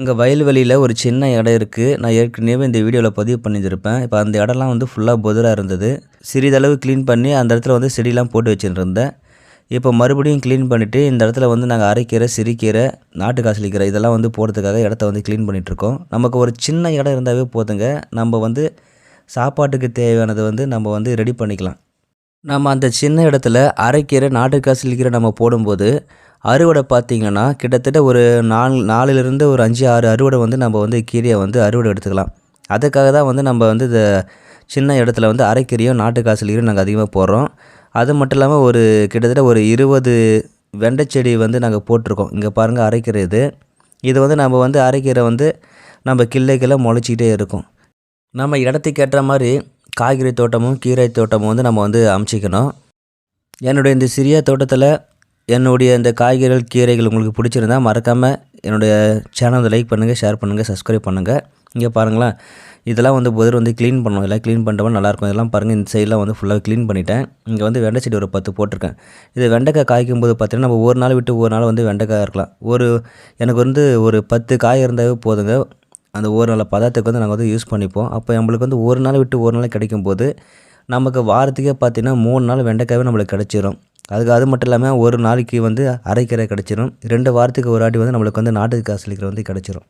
இங்கே வயல்வெளியில் ஒரு சின்ன இடம் இருக்குது நான் ஏற்கனவே இந்த வீடியோவில் பதிவு பண்ணியிருப்பேன் இப்போ அந்த இடம்லாம் வந்து ஃபுல்லாக புதராக இருந்தது. சிறிதளவு க்ளீன் பண்ணி அந்த இடத்துல வந்து செடிலாம் போட்டு வச்சுருந்தேன் இப்போ மறுபடியும் க்ளீன் பண்ணிவிட்டு இந்த இடத்துல வந்து நாங்கள் அரைக்கீரை சிறுகீரை நாட்டு காசலிக்கீரை இதெல்லாம் வந்து போடுறதுக்காக இடத்த வந்து க்ளீன் பண்ணிகிட்ருக்கோம் நமக்கு ஒரு சின்ன இடம் இருந்தாவே போதுங்க. நம்ம வந்து சாப்பாட்டுக்கு தேவையானதை வந்து நம்ம வந்து ரெடி பண்ணிக்கலாம். நம்ம அந்த சின்ன இடத்துல அரைக்கீரை நாட்டு காசலிக்கீரை நம்ம போடும்போது அறுவடை பார்த்திங்கன்னா கிட்டத்தட்ட ஒரு நாலு நாலுலேருந்து ஒரு அஞ்சு ஆறு அறுவடை வந்து நம்ம வந்து கீரையை வந்து அறுவடை எடுத்துக்கலாம். அதுக்காக தான் வந்து நம்ம வந்து இந்த சின்ன இடத்துல வந்து அரைக்கீரையும் நாட்டு நாங்கள் அதிகமாக போடுறோம். அது மட்டும் இல்லாமல் ஒரு கிட்டத்தட்ட ஒரு இருபது வெண்டை செடி வந்து நாங்கள் போட்டிருக்கோம். இங்கே பாருங்கள் அரைக்கீரை இது. இது வந்து நம்ம வந்து அரைக்கீரை வந்து நம்ம கிள்ளைக்கிள்ள முளைச்சிக்கிட்டே இருக்கும். நம்ம இடத்துக்கு ஏற்ற மாதிரி காய்கறி தோட்டமும் கீரை தோட்டமும் வந்து நம்ம வந்து அமைச்சிக்கணும். என்னுடைய இந்த சிறிய தோட்டத்தில் என்னுடைய இந்த காய்கறிகள் கீரைகள் உங்களுக்கு பிடிச்சிருந்தா மறக்காமல் என்னுடைய சேனலை லைக் பண்ணுங்கள் ஷேர் பண்ணுங்கள் சப்ஸ்கிரைப் பண்ணுங்கள் இங்கே பாருங்களேன். இதெல்லாம் வந்து புதர் வந்து க்ளீன் பண்ணணும் இதெல்லாம் க்ளீன் பண்ணுறவங்க நல்லாயிருக்கும் இதெல்லாம் பாருங்கள் இந்த சைடெலாம் வந்து ஃபுல்லாக க்ளீன் பண்ணிட்டேன். இங்கே வந்து வெண்டை செடி ஒரு பத்து போட்டிருக்கேன். இது வெண்டைக்காய் காய்க்கும் போது பார்த்தீங்கன்னா நம்ம ஒரு நாள் விட்டு ஒரு நாள் வந்து வெண்டைக்காய் இருக்கலாம். ஒரு எனக்கு வந்து ஒரு பத்து காய் இருந்தாவே போதுங்க. அந்த ஒரு நாள் பதார்த்தத்துக்கு வந்து நாங்கள் வந்து யூஸ் பண்ணிப்போம். அப்போ நம்மளுக்கு வந்து ஒரு நாள் விட்டு ஒரு நாள் கிடைக்கும் போது நமக்கு வாரத்துக்கே பார்த்தீங்கன்னா மூணு நாள் வெண்டைக்காவே நம்மளுக்கு கிடச்சிரும். அதுக்கு அது மட்டும் இல்லாமல் ஒரு நாளைக்கு வந்து அரைக்கீரை கிடச்சிரும். ரெண்டு வாரத்துக்கு ஒரு வாட்டி வந்து நம்மளுக்கு வந்து நாட்டு காசலிக்கிற வந்து கிடச்சிரும்.